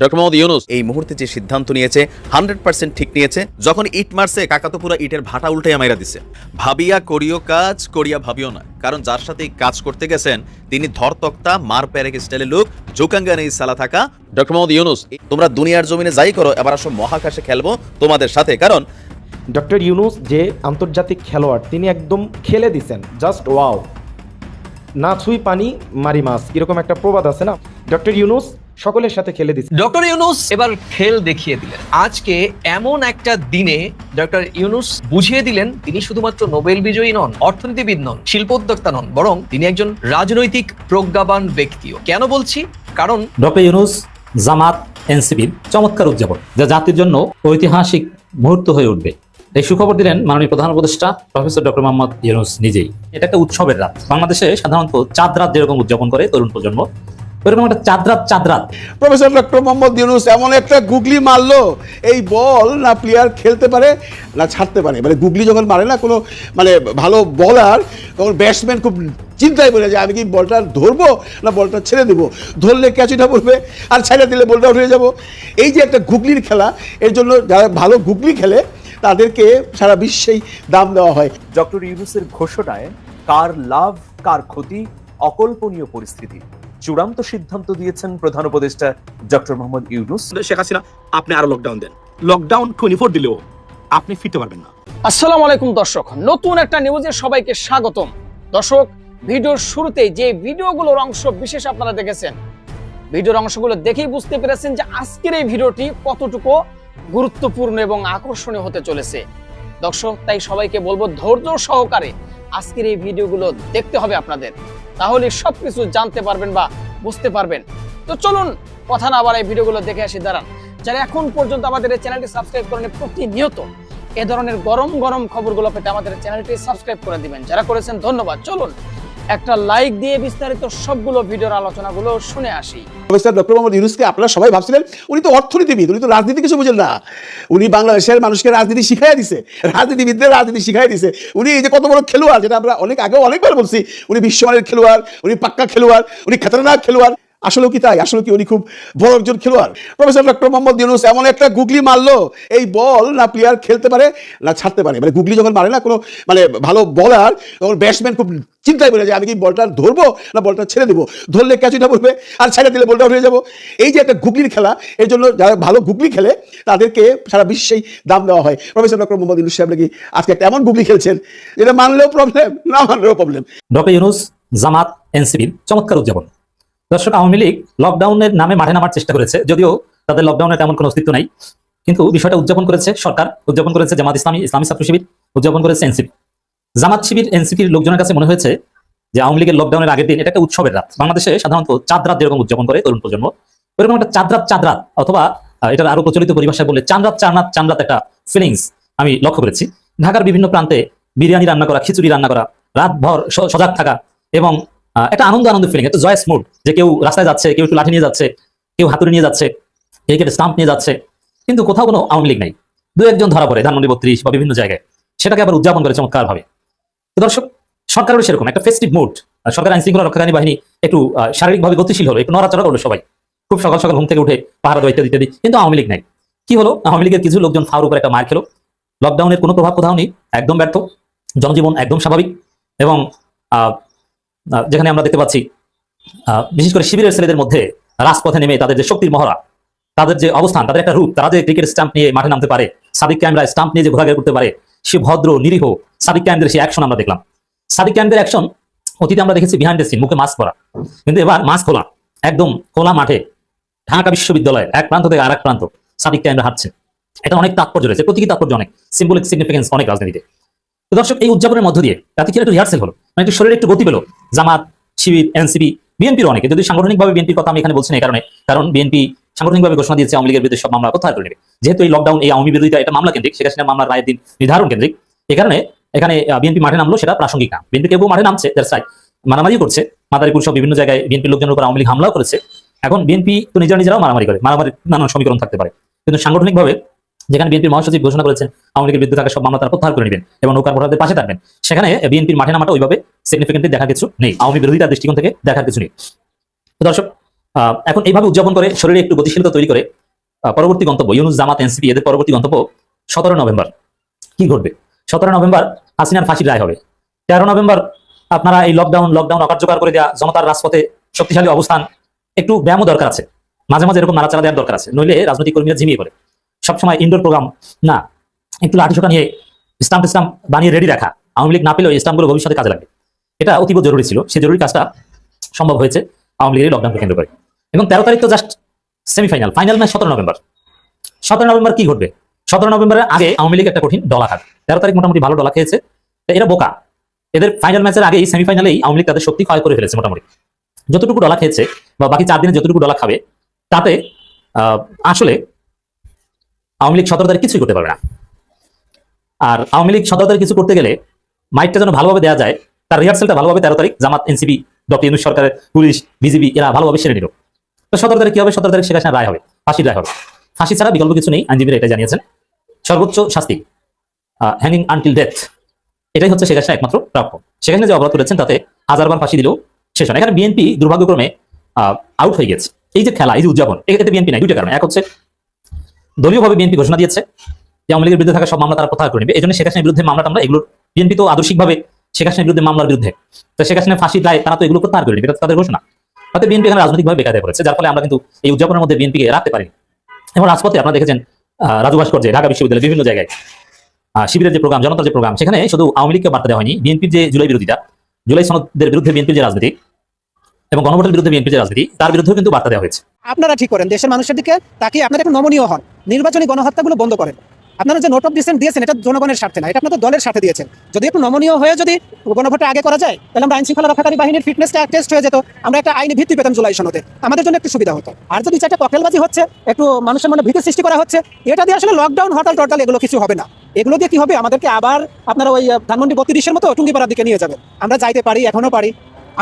Doctor Mohammad Yunus এই মুহূর্তে যে সিদ্ধান্ত নিয়েছে হান্ড্রেড পার্সেন্ট ঠিক নিয়েছে যখন ইট মারছে কাকা তো পুরো ইটের ভাটা উল্টে মাইরা দিছে। ভাবিয়া করিও কাজ করিয়া ভাবিও না কারণ যার সাথে কাজ করতে গেছেন তিনি ধরতক্তা মার প্যারেক স্টাইলে লোক জোকাঙ্গা নেই সালা থাকা। ডক্টর মোহাম্মদ ইউনুস তোমরা দুনিয়ার জমিনে যাই করো এবার আসো মহাকাশে খেলব তোমাদের সাথে। কারণ ডক্টর ইউনুস যে আন্তর্জাতিক খেলোয়াড় তিনি একদম খেলে দিছেন। Just wow. না ছুঁই পানি মারি মাছ। এরকম একটা প্রবাদ আছে না? ডক্টর ইউনুস সকলের সাথে খেলে দিচ্ছে ডক্টর ইউনুস এবার খেল দেখিয়ে দিলেন। আজকে এমন একটা দিনে ডক্টর ইউনুস বুঝিয়ে দিলেন তিনি শুধুমাত্র নোবেল বিজয়ী নন অর্থনীতিবিদ নন শিল্পোদ্যোক্তা নন বরং তিনি একজন রাজনৈতিক প্রজ্ঞাবান ব্যক্তিও। কেন বলছি? কারণ ডক্টর ইউনুস জামাত এনসিপির চমৎকার উদযাপন যা জাতির জন্য ঐতিহাসিক মুহূর্ত হয়ে উঠবে। এই সুখবর দিলেন মাননীয় প্রধান উপদেষ্টা প্রফেসর ডক্টর মোহাম্মদ ইউনুস নিজেই। এটা একটা উৎসবের রাত। বাংলাদেশে সাধারণত চাঁদ রাত যেরকম উদযাপন করে তরুণ প্রজন্ম একটা প্রফেসর ডক্টর মোহাম্মদ ইউনুস এমন একটা গুগলি মারলো এই বল না প্লেয়ার খেলতে পারে না ছাড়তে পারে। মানে গুগলি যখন মারে না কোনো মানে ভালো বলার তখন ব্যাটসম্যান খুব চিন্তায় পড়ে যায় আমি কি বলটা ধরবো না বলটা ছেড়ে দেবো? ধরলে ক্যাচটা পড়বে আর ছেড়ে দিলে বলটা উঠে যাব। এই যে একটা গুগলির খেলা এর জন্য যারা ভালো গুগলি খেলে তাদেরকে সারা বিশ্বেই দাম দেওয়া হয়। ডক্টর ইউনুসের ঘোষণায় কার লাভ কার ক্ষতি অকল্পনীয় পরিস্থিতি। চূড়ান্ত সিদ্ধান্ত দিয়েছেন প্রধান উপদেষ্টা ডক্টর মোহাম্মদ ইউনুস। শেখ হাসিনা আপনি আরও লকডাউন দেন। লকডাউন টোয়েন্টি ফোর দিলেও আপনি ফিরতে পারবেন না। আসসালামু আলাইকুম দর্শক নতুন একটা নিউজে সবাইকে স্বাগতম। দর্শক ভিডিওর শুরুতেই যে ভিডিওগুলোর অংশ বিশেষ আপনারা দেখেছেন ভিডিওর অংশগুলো দেখেই বুঝতে পেরেছেন যে আজকের এই ভিডিওটি কতটুকু গুরুত্বপূর্ণ এবং আকর্ষণীয় হতে চলেছে। দর্শক তাই সবাইকে বলব ধৈর্য সহকারে আজকের এই ভিডিওগুলো দেখতে হবে আপনাদের। তাহলে সব কিছু জানতে পারবেন বা বুঝতে পারবেন। তো চলুন কথা না বাড়াই ভিডিওগুলো দেখে আসি, দাঁড়ান। যারা এখন পর্যন্ত আমাদের এই চ্যানেলটি সাবস্ক্রাইব করেন প্রতিনিয়ত এ ধরনের গরম গরম খবরগুলো পেতে আমাদের চ্যানেলটি সাবস্ক্রাইব করে দিবেন। যারা করেছেন ধন্যবাদ। চলুন একটা লাইক দিয়ে বিস্তারিত সবগুলো ভিডিওর আলোচনাগুলো শুনে আসি। আপনারা সবাই ভাবছিলেন, উনি তো অর্থনীতিবিদ, উনি তো রাজনীতি কিছু বুঝেন না। উনি বাংলাদেশের মানুষকে রাজনীতি শিখাই দিছে, রাজনীতিবিদদের রাজনীতি শিখাই দিছে। উনি যে কত বড় খেলোয়াড়, যেটা আমরা অনেক আগেও অনেকবার বলছি, উনি বিশ্বমানের খেলোয়াড়, উনি পাক্কা খেলোয়াড়, উনি খাতারনাক খেলোয়াড়। আসলে কি তাই? আসলে কি উনি খুব বড় একজন খেলোয়াড়? প্রফেসর ডক্টর মোহাম্মদ ইউনুস, এমন একটা গুগলি মারলো, এই বল না প্লেয়ার খেলতে পারে, না ছাড়তে পারে। মানে গুগলি যখন মারে না, কোনো মানে ভালো বলার তখন ব্যাটসম্যান খুব চিন্তায় পড়ে যায়, আমি কি বলটা ধরবো, না বলটা ছেড়ে দেবো? ধরলে ক্যাচটা পড়বে আর ছেড়ে দিলে বলটা উঠে যাব। এই যে একটা গুগলির খেলা, এর জন্য যারা ভালো গুগলি খেলে, তাদেরকে সারা বিশ্বেই দাম দেওয়া হয়। প্রফেসর ডক্টর মোহাম্মদ ইউনুস সাহেব নাকি আজকে একটা এমন গুগলি খেলছেন, যেটা মানলেও প্রবলেম না মানলেও প্রবলেম ডক্টর ইউনুস, জামাত, এনসিপির চমৎকার উদযাপন। দর্শক, আওয়ামী লীগ লকডাউনের নামে মাঠে নামার চেষ্টা করেছে, যদিও তাদের লকডাউনের তেমন কোনো অস্তিত্ব নাই। কিন্তু বিষয়টা উদযাপন করেছে সরকার, উদযাপন করেছে জামাত ইসলামী ইসলামী ছাত্র শিবির, উদযাপন করেছে এনসিপি। জামাত শিবির, এনসিপির লোকজনের কাছে মনে হয়েছে যে আওয়ামী লীগের লকডাউনের আগের দিন এটা একটা উৎসবের রাত। বাংলাদেশে সাধারণত চাঁদ রাত যেরকম উদযাপন করে, তরুণ প্রজন্ম ওইরকম একটা চাঁদ রাত চাঁদ রাত, অথবা এটার আরও প্রচলিত পরিভাষায় বলে চাঁদ রাত চাঁদ রাত চাঁদ রাত একটা ফিলিংস আমি লক্ষ্য করেছি। ঢাকার বিভিন্ন প্রান্তে বিরিয়ানি রান্না করা, খিচুড়ি রান্না করা রাত ভর স- সজাগ থাকা এবং একটা আনন্দ আনন্দ ফিলিং একটা জয়েস মুড যে কেউ রাস্তায় যাচ্ছে, কেউ লাঠি নিয়ে যাচ্ছে, কেউ হাতুড়ি নিয়ে যাচ্ছে কেউ স্টাম্প নিয়ে যাচ্ছে। কিন্তু কোথাও কোনো আওয়ামী লীগ নাই। দু একজন ধরা পড়ে, ধানমন্ডি বত্রিশ বা বিভিন্ন জায়গায়। সেটাকে আবার উদযাপন করে চমৎকার ভাবে তো দর্শক, সরকারেরও সেরকম, একটা ফেস্টিভ মুড সরকার আইন শৃঙ্খলা রক্ষাকারী বাহিনী একটু শারীরিকভাবে গতিশীল হলো, একটু নড়াচড়া করল সবাই। খুব সকাল সকাল ঘুম থেকে উঠে পাহারা দেওয়া ইত্যাদি ইত্যাদি। কিন্তু আওয়ামী লীগ নাই। কি হলো? আওয়ামী লীগের কিছু লোকজন ফাউর উপর একটা মার খেলো। লকডাউনের কোনো প্রভাব কোথাও নেই। একদম ব্যর্থ। জনজীবন একদম স্বাভাবিক। এবং যেখানে আমরা দেখতে পাচ্ছি বিশেষ করে শিবিরের ছেলেদের মধ্যে রাজপথে নেমে তাদের যে শক্তির মহড়া, তাদের যে অবস্থান, তাদের একটা রূপ, তারা যে ক্রিকেট স্ট্যাম্প নিয়ে মাঠে নামতে পারে, সাদিক ক্যামেরা স্ট্যাম্প নিয়ে যে ঘোরাঘুরি করতে পারে, সে ভদ্র, নিরীহ সাদিক ক্যাম্পের সেই অ্যাকশন আমরা দেখলাম। সাদিক ক্যাম্পের অ্যাকশন অতীতে আমরা দেখেছি বিহাইন্ড সিন মুখে মাস্ক পরা। কিন্তু এবার মাস্ক খোলা, একদম খোলা মাঠে, ঢাকা বিশ্ববিদ্যালয়ের এক প্রান্ত থেকে আরেক প্রান্ত, সাদিক ক্যামেরা হাঁটছে। এটা অনেক তাৎপর্য রয়েছে, প্রতীকী তাৎপর্য অনেক সিম্বলিক সিগনিফিকেন্স অনেক রাজনীতিতে। তো দর্শক, এই উদযাপনের মধ্য দিয়ে তাতে কি একটু রিহার্সেল হলো? মানে একটু শরীরে একটু গতি পেল? জামাত, শিবির, এনসিপি, বিএনপির অনেকে। যদি সাংগঠনিকভাবে বিএনপির কথা আমি এখানে বলছি না কারণে, কারণ বিএনপি সাংগঠনিকভাবে ঘোষণা দিয়েছে আওয়ামী লীগের বিরুদ্ধে সব মামলা প্রত্যাহার করে নেবে? যেহেতু এই লকডাউন এই আওয়ামী বিরোধিতা এটা মামলা কেন্দ্রিক হাসিনা মামলার রায়ের দিন নির্ধারণ কেন্দ্রিক। এই কারণে এখানে বিএনপি মাঠে নামলো, সেটা প্রাসঙ্গিক না। বিএনপি কেউ মাঠে নামছে দ্যাটস রাইট মারামারি করছে, মাদারীপুর সব বিভিন্ন জায়গায় বিএনপির লোকজনের উপর আওয়ামী লীগ হামলাও করেছে। এখন বিএনপি তো নিজেরা নিজেরাও মারামারি করে মারামারি নানান সমীকরণ থাকতে পারে। কিন্তু সাংগঠনিকভাবে যেখানে বিএনপির মহাসচিব ঘোষণা করেছেন, আওয়ামী লীগের বিরুদ্ধে সব মামলা তারা প্রত্যাহার করে নেবেন এবং নৌকার ভোটারদের পাশে থাকবেন সেখানে বিএনপির মাঠে নামাটা ওইভাবে সিগনিফিকেন্টলি দেখার কিছু নেই। আওয়ামী বিরোধিতার দৃষ্টিকোণ থেকে দেখার কিছু নেই। দর্শক এখন এইভাবে উদযাপন করে, শরীরে একটু গতিশীলতা তৈরি করে পরবর্তী গন্তব্য ইউনুস, জামাত, এনসিপি, এদের পরবর্তী গন্তব্য সতেরো নভেম্বর। কি ঘটবে? সতেরো নভেম্বর হাসিনার ফাঁসির রায় হবে। তেরো নভেম্বর আপনারা এই লকডাউন লকডাউন অকার্যকর করে দেওয়া জনতার রাজপথে শক্তিশালী অবস্থান, একটু ব্যায়ামও দরকার আছে। মাঝে মাঝে এরকম নাড়াচাড়া দেওয়ার দরকার আছে। নইলে রাজনৈতিক কর্মীরা ঝিমিয়ে পড়ে। সবসময় ইনডোর প্রোগ্রাম না, একটু লাঠিসোটা নিয়ে স্টাম্প স্টাম্প বানিয়ে রেডি রাখা, আওয়ামী লীগ না পেলেও এই স্টাম্পগুলো ভবিষ্যতে কাজে লাগবে। এটা অতীব জরুরি ছিল সেই জরুরি কাজটা সম্ভব হয়েছে আওয়ামী লীগের লকডাউনকে কেন্দ্র করে। এবং তেরো তারিখ তো জাস্ট সেমিফাইনাল ফাইনাল ম্যাচ সতেরো নভেম্বর। সতেরো নভেম্বর কি ঘটবে? সতেরো নভেম্বরের আগে আওয়ামী লীগ একটা কঠিন ডলা খাবে। তেরো তারিখ মোটামুটি ভালো ডলা খেয়েছে। এরা বোকা। এদের ফাইনাল ম্যাচের আগেই সেমিফাইনালেই আওয়ামী লীগ তাদের শক্তি ক্ষয় করে ফেলেছে মোটামুটি। যতটুকু ডলা খেয়েছে বা বাকি চার দিনে যতটুকু ডলা খাবে, তাতে আসলে আওয়ামী লীগ সতেরো কিছুই করতে পারবে না। আর আওয়ামী লীগ সতেরো কিছু করতে গেলে মাইকটা যেন ভালোভাবে দেওয়া যায়, তার রিহার্সালটা ভালোভাবে তেরো তারিখ জামাত, এনসিপি, ডক্টর ইউনুস সরকারের পুলিশ বিজিবি এরা ভালোভাবে সেরে নিল। তো সতেরো কি হবে? সতেরো তারিখ শেখ রায় হবে, ফাঁসির রায় হবে। ফাঁসি ছাড়া বিকল্প কিছু নেই, আইনজীবীরা এটা জানিয়েছেন। সর্বোচ্চ শাস্তি হ্যাঙ্গিং আনটিল ডেথ এটাই হচ্ছে শেখ একমাত্র প্রাপ্য। শেখ যে অপরাধ করেছেন, তাতে হাজারবার ফাঁসি দিলেও শেষ হয়। এখানে বিএনপি দুর্ভাগ্যক্রমে আউট হয়ে গেছে। এই যে খেলা, এই যে উদযাপন, এ- এতে বিএনপি নাই। দুইটা কারণ। এক হচ্ছে দলীয়ভাবে বিএনপি ঘোষণা দিয়েছে যে আওয়ামী বিরুদ্ধে থাকা সব মামলা তারা প্রত্যাহার করে নেবে। এই জন্য শেখ হাসিনার বিরুদ্ধে মামলাটা আমরা এগুলো বিএনপি তো আদর্শিকভাবে শেখ হাসিনার বিরুদ্ধে মামলার বিরুদ্ধে। তো শেখ হাসিনা ফাঁসির রায় তারা তো এগুলো প্রত্যাহার করে নেবে, এটা তাদের ঘোষণা। তাতে বিএনপি এখানে রাজনৈতিকভাবে বেকার করেছে যার ফলে আমরা কিন্তু এই উদযাপনের মধ্যে বিএনপিকে রাখতে পারিনি। এবং রাজপথে আপনারা দেখেছেন রাজু ভাস্কর্যে, ঢাকা বিশ্ববিদ্যালয়ের বিভিন্ন জায়গায় শিবিরের যে প্রোগ্রাম, জনতার যে প্রোগ্রাম, সেখানে শুধু আওয়ামী লীগকে বার্তা দেওয়া হয়নি, বিএনপির যে জুলাই বিরোধিতা জুলাই সনদের বিরুদ্ধে বিএনপির যে রাজনীতি এবং গণভোটের বিরুদ্ধে বিএনপির যে রাজনীতি, তার বিরুদ্ধেও কিন্তু বার্তা দেওয়া হয়েছে। আপনারা ঠিক করেন, দেশের মানুষের দিকে তাকিয়ে আপনারা একটু নমনীয় হন। নির্বাচনী গণহত্যাগুলো বন্ধ করেন। আপনারা যে নোট অফ ডিসেন্ট দিয়েছেন, এটা জনগণের স্বার্থে না, এটা আপনাদের দলের স্বার্থে দিয়েছেন। যদি একটু নমনীয় হয়ে যদি গণভোটটা আগে করা যায়, তাহলে আমরা আইন শৃঙ্খলা রক্ষাকারী বাহিনীর ফিটনেসটা টেস্ট হয়ে যেত, আমরা একটা আইনি ভিত্তি পেতাম জুলাই সনদে। আমাদের জন্য একটু সুবিধা হতো। আর যদি চারটা ককটেলবাজি হচ্ছে, একটু মানুষের মনে ভীতি সৃষ্টি করা হচ্ছে, এটা দিয়ে আসলে লকডাউন হরতাল টরতাল এগুলো কিছু হবে না। এগুলো দিয়ে কি হবে? আমাদেরকে আবার আপনারা ওই ধানমন্ডি বত্রিশের মতো টুঙ্গিপাড়ার দিকে নিয়ে যাবেন। আমরা যাইতে পারি, এখনও পারি।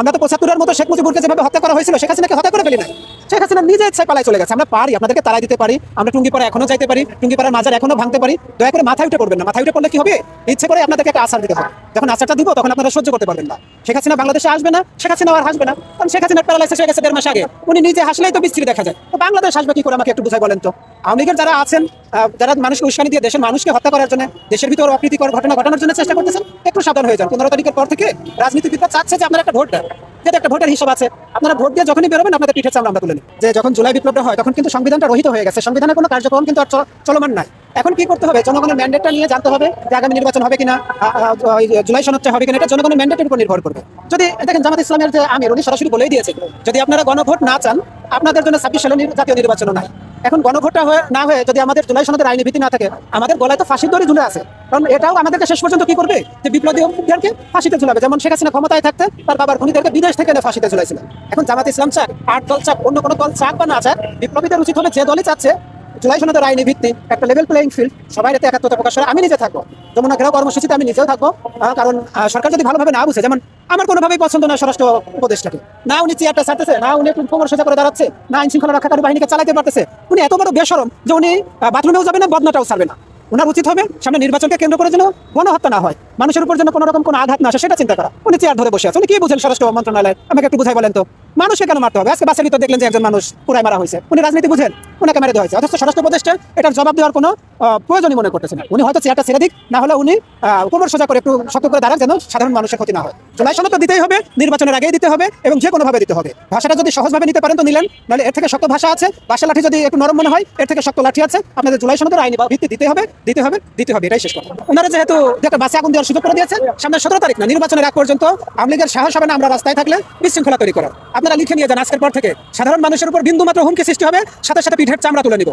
আমরা তো পঁচাত্তরের মতো শেখ মুজিবুরকে যেভাবে হত্যা করা হয়েছিল হাসিনাকে হত্যা করে ফেলি নাই। শেখ হাসিনা নিজে ইচ্ছায় পালায় চলে গেছে। আমরা পারি, আপনাদেরকে তারাই দিতে পারি, আমরা টুঙ্গিপাড়া এখনও যাইতে পারি টুঙ্গিপাড়ার মাজার এখনও ভাঙতে পারি। দয়া করে মাথায় উঠে পড়বেন না মাথায় উঠে পড়লে কি হবে? ইচ্ছে করে আপনাদেরকে একটা আসার দিতে হবে। যখন আসারটা দিব, তখন আপনারা সহ্য করতে পারবেন না। শেখ হাসিনা বাংলাদেশে আসবে না, শেখ হাসিনা আর হাসবে না। কারণ শেখ হাসিনার প্যারালাইসিস হয়ে গেছে দেড় মাস আগে। উনি নিজে হাসলেই তো বিস্তৃতি দেখা যায়। তো বাংলাদেশ আসবে কি করে আমাকে একটু বুঝাই বলেন তো? আওয়ামী লীগের যারা আছেন যারা মানুষকে উস্কানি দিয়ে দেশের মানুষকে হত্যা করার জন্য, দেশের ভিতর অপ্রীতিকর ঘটনা ঘটানোর জন্য চেষ্টা করতেছেন, একটু সাবধান হয়ে যান। পনেরো তারিখের পর থেকে রাজনীতিবিদরা চাচ্ছে যে আপনারা একটা ভোট দেন। যেটা একটা ভোটের হিসাব আছে। আপনারা ভোট দিয়ে যখনই বেরোবেন, আপনাদের পিঠে চামড়া আমরা তুলে নিই। যে যখন জুলাই বিপ্লবটা হয়, তখন কিন্তু সংবিধানটা রহিত হয়ে গেছে। সংবিধানের কোনো কার্যক্রম কিন্তু আর চলমান নাই। এখন কি করতে হবে? জনগণের ম্যান্ডেটটা নিয়ে জানতে হবে যে আগামী নির্বাচন হবে কিনা জুলাই সনদটা হবে কিনা, এটা জনগণের ম্যান্ডেটের উপর নির্ভর করবে। যদি, দেখেন জামাত ইসলামের যে আমির, উনি সরাসরি বলেই দিয়েছে যদি আপনারা গণভোট না চান, আপনাদের জন্য ছাব্বিশ সালের জাতীয় নির্বাচনও নাই। এখন গণভোটটা হয়ে না হয়ে যদি আমাদের জুলাই সনদের আইনি ভিত্তি না থাকে, আমাদের গলায় তো ফাঁসির দড়ি ঝুলে আছে। কারণ এটাও আমাদেরকে শেষ পর্যন্ত কি করবে? যে বিপ্লবীদেরকে ফাঁসিতে ঝুলাবে। যেমন শেখ হাসিনা ক্ষমতায় থাকতে তার বাবার খুনিদেরকে বিদেশ থেকে ফাঁসিতে ঝুলাইছিলেন। এখন জামাত ইসলাম চাক আট দল চাক, অন্য কোনো দল চাক বা না চাক, বিপ্লবীদের উচিত হলে যে দলই চাচ্ছে জুলাই সনদের আইনি ভিত্তি, একটা লেভেল প্লেইং ফিল্ড সবাই এতে একাত্মতা প্রকাশ করে। আমি নিজে থাকব। যমুনা ঘেরাও কর্মসূচিতে আমি নিজেও থাকব। কারণ সরকার যদি ভালোভাবে না বুঝে, যেমন আমার কোনোভাবেই পছন্দ না স্বরাষ্ট্র উপদেষ্টাকে। না উনি চেয়ারটা ছাড়তেছে, না উনি একটু কোমর সোজা করে দাঁড়াচ্ছে, না আইন শৃঙ্খলা রক্ষাকারী বাহিনীকে চালাতে পারতেছে। উনি এত বড় বেসরম যে উনি বাথরুমেও যাবে না, বদনাটাও ছাড়বে না। ওনার উচিত হবে সামনে নির্বাচনকে কেন্দ্র করে যেন গণহত্যা না হয়। মানুষের উপর যেন কোনো রকম কোনো আঘাত না আসে, সেটা চিন্তা করা। উনি চেয়ার ধরে বসে আছে। উনি কি বুঝেন স্বরাষ্ট্র মন্ত্রণালয়? আমাকে একটু বুঝাই বলেন তো। মানুষকে কেন মারতে হবে? আজকে বাসের ভিতর দেখলেন যে একজন মানুষ পুরাই মারা হয়েছে। উনি রাজনীতি বুঝেন ওনাকে মেরে দেওয়া হয়েছে। অথচ স্বরাষ্ট্র উপদেষ্টা এটার জবাব দেওয়ার কোনো প্রয়োজনই মনে করতেছেন না। উনি হয়তো চেয়ারটা ছেড়ে দিক, না হলে উনি কোমর সোজা করে একটু শক্ত করে দাঁড়ান যেন সাধারণ মানুষের ক্ষতি না হয়। জুলাই সনদ তো দিতেই হবে, নির্বাচনের আগেই দিতে হবে এবং যে কোনোভাবে দিতে হবে। ভাষাটা যদি সহজভাবে নিতে পারেন তো নিলেন, নাহলে এর থেকে শক্ত ভাষা আছে। ভাষা লাঠি যদি একটু নরম মনে হয়, এর থেকে শক্ত লাঠি আছে। আপনাদের জুলাই সনদের আইনি ভিত্তি দিতে হবে দিতে হবে দিতে হবে, এটাই শেষ কথা। ওনারা যেহেতু একটা বাসে আগুন দেওয়ার সুযোগ করে দিয়েছেন সামনে সতেরো তারিখ না, নির্বাচনের আগ পর্যন্ত আওয়ামী লীগের সাহস হবে না আমরা রাস্তায় থাকলে বিশৃঙ্খলা তৈরি করার। আপনারা লিখে নিয়ে যান আজকের পর থেকে। সাধারণ মানুষের উপর বিন্দু মাত্র হুমকি সৃষ্টি হবে সাথে সাথে পিঠের চামড়া তুলে নিব।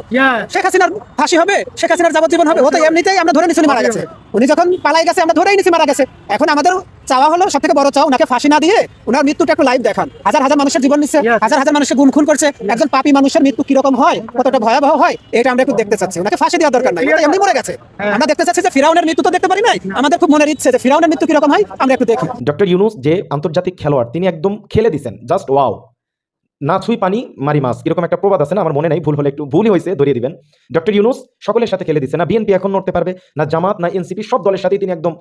শেখ হাসিনার ফাঁসি হবে শেখ হাসিনার যাবজ্জীবন হবে ও তো এমনিতেই আমরা ধরে নিছি মারা গেছে। উনি যখন পালাই গেছে আমরা ধরেই নিছি মারা গেছে। এখন আমাদের চাওয়া হলো সব থেকে বড় চাও ওনাকে ফাঁসি না দিয়ে ওনার মৃত্যুটা একটু লাইভ দেখান। হাজার হাজার মানুষের জীবন নিচ্ছে হাজার হাজার মানুষের গুম খুন করছে একজন পাপী মানুষের মৃত্যু কীরকম হয় কতটা ভয়াবহ হয় এটা আমরা একটু দেখতে চাচ্ছি। ওনাকে ফাঁসি দেওয়ার দরকার নাই এমনি মরে গেছে। আমরা দেখতে চাচ্ছি যে ফিরাউনের মৃত্যু তো দেখতে পারি নাই আমাদের খুব মনের ইচ্ছে যে ফিরাউনের মৃত্যু কীরকম হয় আমরা একটু দেখি। ডক্টর ইউনুস যে আন্তর্জাতিক খেলোয়াড় তিনি একদম খেলে দিছেন জাস্ট ওয়াও না ছুঁই পানি মারি মাছ এরকম একটা প্রবাদ আছে না আমার মনে নাই ভুল হলে একটু ভুলই হয়েছে ধরিয়ে দিবেন। ডক্টর ইউনুস সকলের সাথে খেলে দিচ্ছে না বিএনপি এখন নড়তে পারবে না জামাত না এনসিপি সব দলের সাথেই তিনি একদম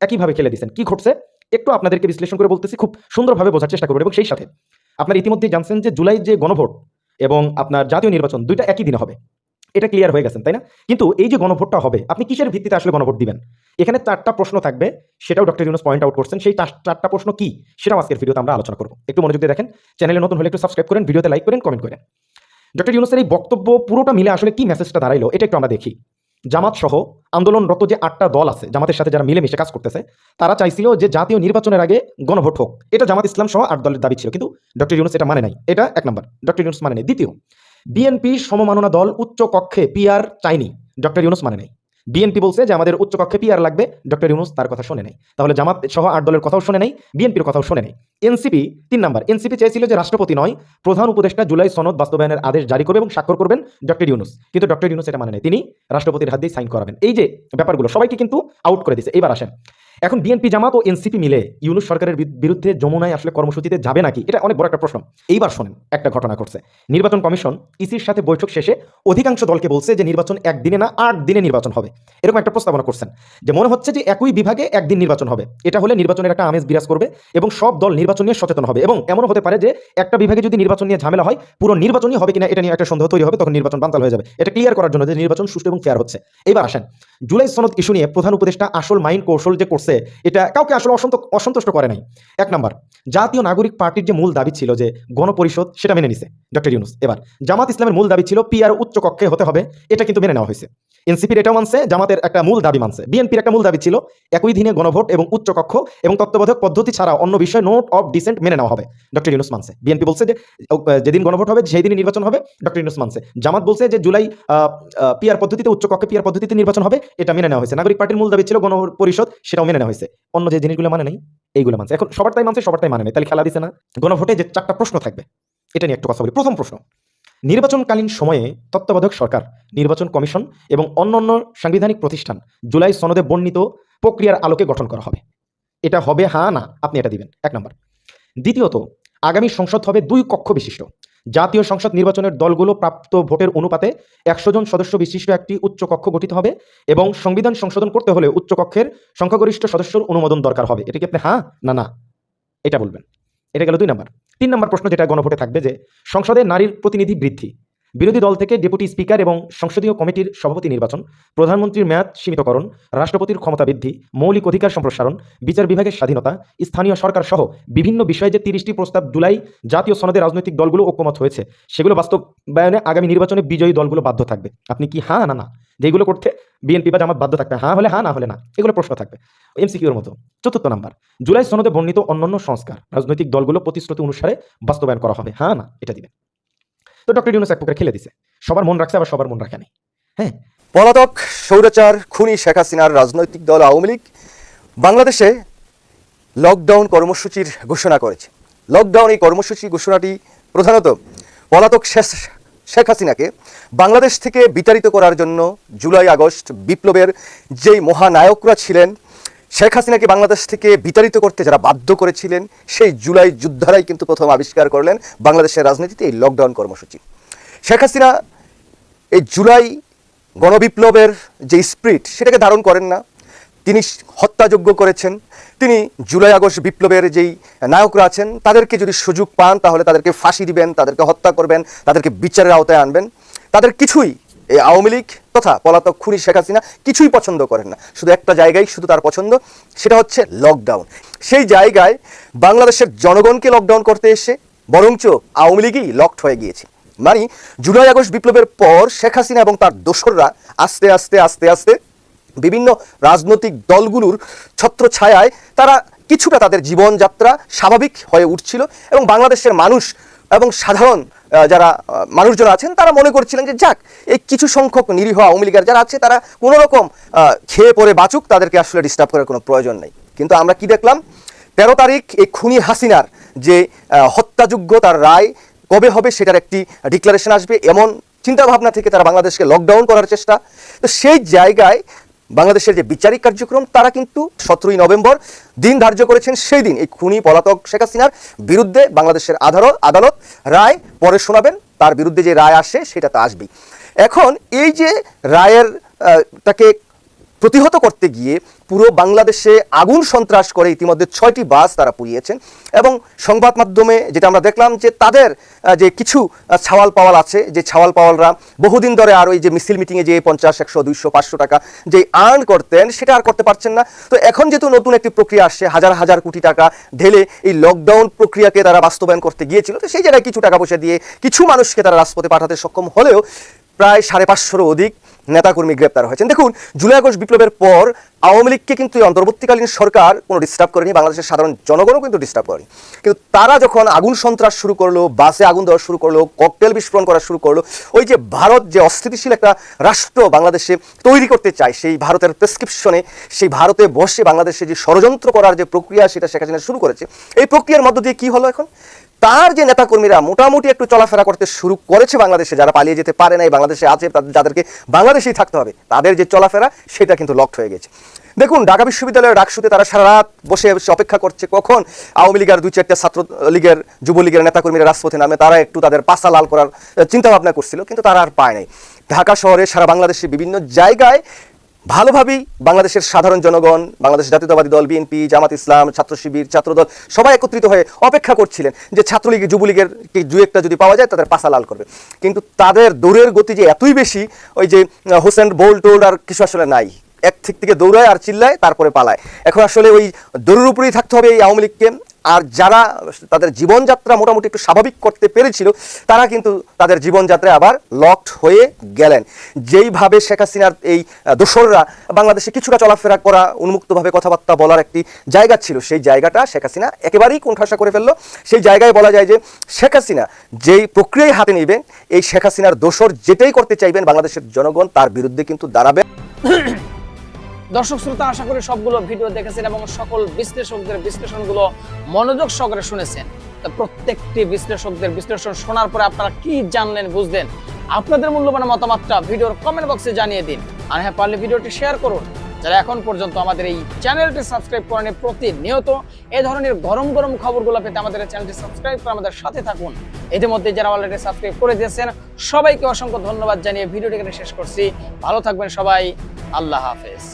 একইভাবে খেলে দিচ্ছেন কি ঘটছে? একটু আপনাদেরকে বিশ্লেষণ করে বলতেছি, খুব সুন্দরভাবে বোঝার চেষ্টা করবেন এবং সেই সাথে আপনার ইতিমধ্যেই জানছেন যে জুলাই যে গণভোট এবং আপনার জাতীয় নির্বাচন, দুইটা একই দিনে হবে। এটা ক্লিয়ার হয়ে গেছেন, তাই না? কিন্তু এই যে গণভোটটা হবে, আপনি কিসের ভিত্তিতে আসলে গণভোট দিবেন? এখানে চারটা প্রশ্ন থাকবে, সেটাও ডক্টর ইউনুস পয়েন্ট আউট করছেন। সেই চার- চারটা প্রশ্ন কি, সেটাও আজকের ভিডিওতে আমরা আলোচনা করব। একটু মনোযোগ দিয়ে দেখেন। চ্যানেলে নতুন হলে একটু সাবস্ক্রাইব করেন ভিডিওতে লাইক করেন কমেন্ট করেন। ডক্টর ইউনুসের এই বক্তব্য পুরোটা মিলে আসলে কি মেসেজটা দাঁড়াইলো, এটা একটু আমরা দেখি। জামাত সহ আন্দোলনরত যে আটটা দল আছে, জামাতের সাথে যারা মিলেমিশে কাজ করতেছে, তারা চাইছিল যে জাতীয় নির্বাচনের আগে গণভোট হোক। এটা জামাত ইসলাম সহ আট দলের দাবি ছিল, কিন্তু ডক্টর ইউনুস এটা মানে নাই। এটা এক নম্বর। ডক্টর ইউনুস মানে নেই। দ্বিতীয়, বিএনপি সমমাননা দল উচ্চ কক্ষে পিআর চাইনি ডক্টর ইউনুস মানে নাই। বিএনপি বলছে যে আমাদের উচ্চকক্ষে পিআর লাগবে। ডক্টর ইউনুস তার কথা শুনে নেই। তাহলে জামাত সহ আট দলের কথাও শুনে নেই বিএনপির কথাও শুনে নেই। এনসিপি তিন নাম্বার। এনসিপি চেয়েছিল যে রাষ্ট্রপতি নয়, প্রধান উপদেষ্টা জুলাই সনদ বাস্তবায়নের আদেশ জারি করবে এবং স্বাক্ষর করবেন ডক্টর ইউনুস। কিন্তু ডক্টর ইউনুস এটা মানে নেই। তিনি রাষ্ট্রপতির হাত দিয়ে সাইন করাবেন। এই যে ব্যাপারগুলো, সবাইকে কিন্তু আউট করে দিয়েছে এবার আসেন। এখন বিএনপি জামাত ও এনসিপি মিলে ইউনুস সরকারের বিরুদ্ধে যমুনায় আসলে কর্মসূচিতে যাবে নাকি? এটা অনেক বড় একটা প্রশ্ন। এইবার শোনেন, একটা ঘটনা ঘটছে। নির্বাচন কমিশন ইসির সাথে বৈঠক শেষে অধিকাংশ দলকে বলছে যে নির্বাচন একদিনে না, আট দিনে নির্বাচন হবে। এরকম একটা প্রস্তাবনা করছেন যে মনে হচ্ছে যে একই বিভাগে একদিন নির্বাচন হবে। এটা হলে নির্বাচনের একটা আমেজ বিরাজ করবে এবং সব দল নির্বাচন নিয়ে সচেতন হবে। এবং এমনও হতে পারে যে একটা বিভাগে যদি নির্বাচন নিয়ে ঝামেলা হয়, পুরো নির্বাচনই হবে কিনা এটা নিয়ে একটা সন্দেহ তৈরি হবে, তখন নির্বাচন বানতাল হয়ে যাবে। এটা ক্লিয়ার করার জন্য যে নির্বাচন সুষ্ঠু এবং ফেয়ার হচ্ছে। এবার আসেন, জুলাই সনদ ইস্যু নিয়ে প্রধান উপদেষ্টা আসল মাইন্ড কৌশল যে করছে এটা কাউকে আসলে অসন্ত, অসন্তুষ্ট করে নাই। এক নম্বর, জাতীয় নাগরিক পার্টির যে মূল দাবি ছিল যে গণপরিষদ, সেটা মেনে নিছে। ডক্টর ইউনুস, এবার, জামাত ইসলামের মূল দাবি ছিল পিআর উচ্চ কক্ষে হতে হবে, এটা কিন্তু মেনে নেওয়া হয়েছে। এনসিপির এটাও মানছে, জামাতের একটা মূল দাবি মানছে। বিএনপির একটা মূল দাবি ছিল, একই দিনে গণভোট এবং উচ্চ কক্ষ এবং তত্ত্বাবধায়ক পদ্ধতি ছাড়া অন্য বিষয় নোট অফ ডিসেন্ট মেনে নেওয়া হবে। ডক্টর ইউনুস মানছে। বিএনপি বলছে যে যেদিন গণভোট হবে, সেই দিনই নির্বাচন হবে, ডক্টর ইউনুস মানছে। জামাত বলছে যে, জুলাই পিআর পদ্ধতিতে উচ্চ কক্ষে পিআর পদ্ধতিতে নির্বাচন হবে, এটা মেনে নেওয়া হয়েছে। নাগরিক পার্টির মূল দাবি ছিল গণপরিষদ, সেটাও মেনে নেওয়া হয়েছে অন্য যে জিনিসগুলো মানে নেই, এইগুলো মানছে। এখন সবার তাই মানছে, সবার তাই মানে নেই। তাহলে খেলা দিছে না। গণভোটে যে চারটা প্রশ্ন থাকবে, এটা নিয়ে একটু কথা বলি। প্রথম প্রশ্ন, নির্বাচনকালীন সময়ে তত্ত্বাবধায়ক সরকার, নির্বাচন কমিশন এবং অন্যান্য সাংবিধানিক প্রতিষ্ঠান জুলাই সনদে বর্ণিত প্রক্রিয়ার আলোকে গঠন করা হবে। এটা হবে হ্যাঁ না, আপনি এটা দিবেন। এক নম্বর। দ্বিতীয়ত, আগামী সংসদ হবে দুই কক্ষ বিশিষ্ট। জাতীয় সংসদ নির্বাচনের দলগুলো প্রাপ্ত ভোটের অনুপাতে একশো জন সদস্য বিশিষ্ট একটি উচ্চকক্ষ গঠিত হবে এবং সংবিধান সংশোধন করতে হলে উচ্চকক্ষের সংখ্যাগরিষ্ঠ সদস্যর অনুমোদন দরকার হবে। এটা কি আপনি হ্যাঁ? না না। এটা বলবেন। এটা গেল দুই নম্বর। তিন নম্বর প্রশ্ন যেটা গণভোটে থাকবে যে সংসদে নারীর প্রতিনিধি বৃদ্ধি। বিরোধী দল থেকে ডেপুটি স্পিকার এবং সংসদীয় কমিটির সভাপতি নির্বাচন, প্রধানমন্ত্রীর মেয়াদ সীমিতকরণ, রাষ্ট্রপতির ক্ষমতা বৃদ্ধি, মৌলিক অধিকার সম্প্রসারণ, বিচার বিভাগের স্বাধীনতা, স্থানীয় সরকার সহ বিভিন্ন বিষয়ে যে তিরিশটি প্রস্তাব জুলাই জাতীয় সনদে রাজনৈতিক দলগুলো ঐক্যমত হয়েছে, সেগুলো বাস্তবায়নে আগামী নির্বাচনে বিজয়ী দলগুলো বাধ্য থাকবে। আপনি কি হ্যাঁ না না? যেগুলো করতে বিএনপি বা জামাত বাধ্য থাকবে হ্যাঁ হলে হ্যাঁ না হলে না, এগুলো প্রশ্ন থাকবে। এমসিকিউর মতো। চতুর্থ নাম্বার, জুলাই সনদে বর্ণিত অন্যান্য সংস্কার, রাজনৈতিক দলগুলো প্রতিশ্রুতি অনুসারে বাস্তবায়ন করা হবে হ্যাঁ না, এটা দিবেন। তো ডক্টর ইউনুস এক প্রকার খেলে দিছে। সবার মন রাখছে, আবার সবার মন রাখে নাই। হ্যাঁ? পলাতক স্বৈরাচার খুনি শেখ হাসিনার রাজনৈতিক দল আওয়ামী লীগ বাংলাদেশে লকডাউন কর্মসূচির ঘোষণা করেছে। লকডাউন এই কর্মসূচি ঘোষণাটি প্রধানত পলাতক শেষ- শেখ হাসিনাকে বাংলাদেশ থেকে বিতাড়িত করার জন্য জুলাই আগস্ট বিপ্লবের যেই মহানায়করা ছিলেন শেখ হাসিনাকে বাংলাদেশ থেকে বিতাড়িত করতে যারা বাধ্য করেছিলেন, সেই জুলাই যুদ্ধারাই কিন্তু প্রথম আবিষ্কার করলেন বাংলাদেশের রাজনীতিতে এই লকডাউন কর্মসূচি। শেখ হাসিনা এই জুলাই গণবিপ্লবের যে স্প্রিট সেটাকে ধারণ করেন না। তিনি হত্যাযোগ্য করেছেন। তিনি জুলাই আগস্ট বিপ্লবের যেই নায়করা আছেন, তাদেরকে যদি সুযোগ পান, তাহলে তাদেরকে ফাঁসি দিবেন, তাদেরকে হত্যা করবেন, তাদেরকে বিচারের আওতায় আনবেন। তাদের কিছুই এই আওয়ামী লীগ তথা পলাতক খুনি শেখ হাসিনা কিছুই পছন্দ করেন না। শুধু একটা জায়গায় শুধু তার পছন্দ, সেটা হচ্ছে লকডাউন সেই জায়গায় বাংলাদেশের জনগণকে লকডাউন করতে এসে বরঞ্চ আওয়ামী লীগই লকড হয়ে গিয়েছে। মানে জুলাই আগস্ট বিপ্লবের পর শেখ হাসিনা এবং তার দোসররা আস্তে আস্তে আস্তে আস্তে বিভিন্ন রাজনৈতিক দলগুলোর ছত্রছায়ায় তারা কিছুটা তাদের জীবনযাত্রা স্বাভাবিক হয়ে উঠছিল এবং বাংলাদেশের মানুষ এবং সাধারণ যারা মানুষজন আছেন, তারা মনে করছিলেন যে, যাক, এই কিছু সংখ্যক নিরীহ আওয়ামী লীগের যারা আছে, তারা কোনো রকম খেয়ে পরে বাঁচুক, তাদেরকে আসলে ডিস্টার্ব করার কোনো প্রয়োজন নেই। কিন্তু আমরা কি দেখলাম? তেরো তারিখ এই খুনি হাসিনার যে হত্যাযোগ্য তার রায় কবে হবে সেটার একটি ডিক্লারেশন আসবে, এমন চিন্তাভাবনা থেকে তারা বাংলাদেশকে লকডাউন করার চেষ্টা। তো সেই জায়গায় বাংলাদেশের যে বিচারিক কার্যক্রম, তারা কিন্তু সতেরোই নভেম্বর দিন ধার্য করেছেন। সেই দিন এই খুনি পলাতক শেখ হাসিনার বিরুদ্ধে বাংলাদেশের আদালত আদালত রায় পরে শোনাবেন। তার বিরুদ্ধে যে রায় আসে, সেটা তো আসবেই। এখন এই যে রায়ের তাকে প্রতিহত করতে গিয়ে পুরো বাংলাদেশে আগুন সন্ত্রাস করে ইতিমধ্যে ছয়টি বাস তারা পুড়িয়েছেন। এবং সংবাদ মাধ্যমে যেটা আমরা দেখলাম যে তাদের যে কিছু ছাওয়াল পাওয়াল আছে, যে ছাওয়াল পাওয়ালরা বহুদিন ধরে আর ওই যে মিছিল মিটিংয়ে যে পঞ্চাশ, একশো, দুইশো, পাঁচশো টাকা যে আর্ন করতেন, সেটা আর করতে পারছেন না। তো এখন যেহেতু নতুন একটি প্রক্রিয়া আসছে, হাজার হাজার কোটি টাকা ঢেলে এই লকডাউন প্রক্রিয়াকে তারা বাস্তবায়ন করতে গিয়েছিল, তো সেই জায়গায় কিছু টাকা পয়সা দিয়ে কিছু মানুষকে তারা রাজপথে পাঠাতে সক্ষম হলেও প্রায় সাড়ে পাঁচশোরও অধিক নেতাকর্মী গ্রেপ্তার হয়েছেন। দেখুন, জুলাই আগস্ট বিপ্লবের পর আওয়ামী লীগকে কিন্তু অন্তর্বর্তীকালীন সরকার কোনো ডিস্টার্ব করেনি, বাংলাদেশের সাধারণ জনগণও কিন্তু ডিস্টার্ব করেনি। কিন্তু তারা যখন আগুন সন্ত্রাস শুরু করল, বাসে আগুন দেওয়া শুরু করল ককটেল বিস্ফোরণ করা শুরু করল, ওই যে ভারত যে অস্থিতিশীল একটা রাষ্ট্র বাংলাদেশে তৈরি করতে চায়, সেই ভারতের প্রেসক্রিপশনে সেই ভারতে বসে বাংলাদেশে যে ষড়যন্ত্র করার যে প্রক্রিয়া, সেটা শেখ হাসিনা শুরু করেছে। এই প্রক্রিয়ার মধ্য দিয়ে কী হলো এখন? তার যে নেতাকর্মীরা মোটামুটি একটু চলাফেরা করতে শুরু করেছে বাংলাদেশে, যারা পালিয়ে যেতে পারে নাই, বাংলাদেশে আছে যাদেরকে বাংলাদেশেই থাকতে হবে, তাদের যে চলাফেরা, সেটা কিন্তু লকড হয়ে গেছে। দেখুন, ঢাকা বিশ্ববিদ্যালয়ের ডাকসুতে তারা সারা রাত বসে অপেক্ষা করছে, কখন আওয়ামী লীগের দুই চারটা ছাত্র লীগের, যুবলীগের নেতাকর্মীরা রাজপথে নামে, তারা একটু তাদের পাশা লাল করার চিন্তা ভাবনা করছিল, কিন্তু তারা আর পায় নাই। ঢাকা শহরে সারা বাংলাদেশে বিভিন্ন জায়গায় ভালোভাবেই বাংলাদেশের সাধারণ জনগণ, বাংলাদেশ জাতীয়তাবাদী দল, বিএনপি, জামাত ইসলাম, ছাত্র শিবির, ছাত্রদল, সবাই একত্রিত হয়ে অপেক্ষা করছিলেন যে ছাত্রলীগ, যুবলীগের দু একটা যদি পাওয়া যায় তাদের পাশা লাল করবে। কিন্তু তাদের দৌড়ের গতি যে এতই বেশি, ওই যে হোসেন বোল টোল আর কিছু আসলে নাই। এক থেকে দৌড়ায় আর চিল্লায়, তারপরে পালায়। এখন আসলে ওই দৌড়ের উপরেই থাকতে হবে এই আওয়ামী লীগকে। আর যারা তাদের জীবনযাত্রা মোটামুটি একটু স্বাভাবিক করতে পেরেছিল, তারা কিন্তু তাদের জীবনযাত্রায় আবার লকড হয়ে গেলেন। যেইভাবে শেখ হাসিনার এই দোসররা বাংলাদেশে কিছুটা চলাফেরা করা, উন্মুক্তভাবে কথাবার্তা বলার একটি জায়গা ছিল, সেই জায়গাটা শেখ হাসিনা একেবারেই কোণঠাসা করে ফেলল। সেই জায়গায় বলা যায় যে শেখ হাসিনা যেই প্রক্রিয়ায় হাতে নেবেন, এই শেখ হাসিনার দোসর যেটাই করতে চাইবেন বাংলাদেশের জনগণ, তার বিরুদ্ধে কিন্তু দাঁড়াবে। দর্শক শ্রোতা, আশা করি সবগুলো ভিডিও দেখেছেন এবং সকল বিশ্লেষকদের বিশ্লেষণগুলো মনোযোগ সহকারে শুনেছেন। প্রত্যেকটি বিশ্লেষকদের বিশ্লেষণ শোনার পরে আপনারা কি জানলেন, বুঝলেন? আপনাদের মূল্যবান মতামতটা ভিডিওর কমেন্ট বক্সে জানিয়ে দিন। আর হ্যাঁ পারলে ভিডিওটি শেয়ার করুন। যারা এখন পর্যন্ত আমাদের এই চ্যানেলটি সাবস্ক্রাইব করেন, প্রতিনিয়ত এই ধরনের গরম গরম খবরগুলো পেতে আমাদের চ্যানেলটি সাবস্ক্রাইব করে আমাদের সাথে থাকুন। ইতিমধ্যে যারা অলরেডি সাবস্ক্রাইব করে দিয়েছেন, সবাইকে অসংখ্য ধন্যবাদ জানিয়ে ভিডিওটি এখানে শেষ করছি। ভালো থাকবেন সবাই। আল্লাহ হাফেজ।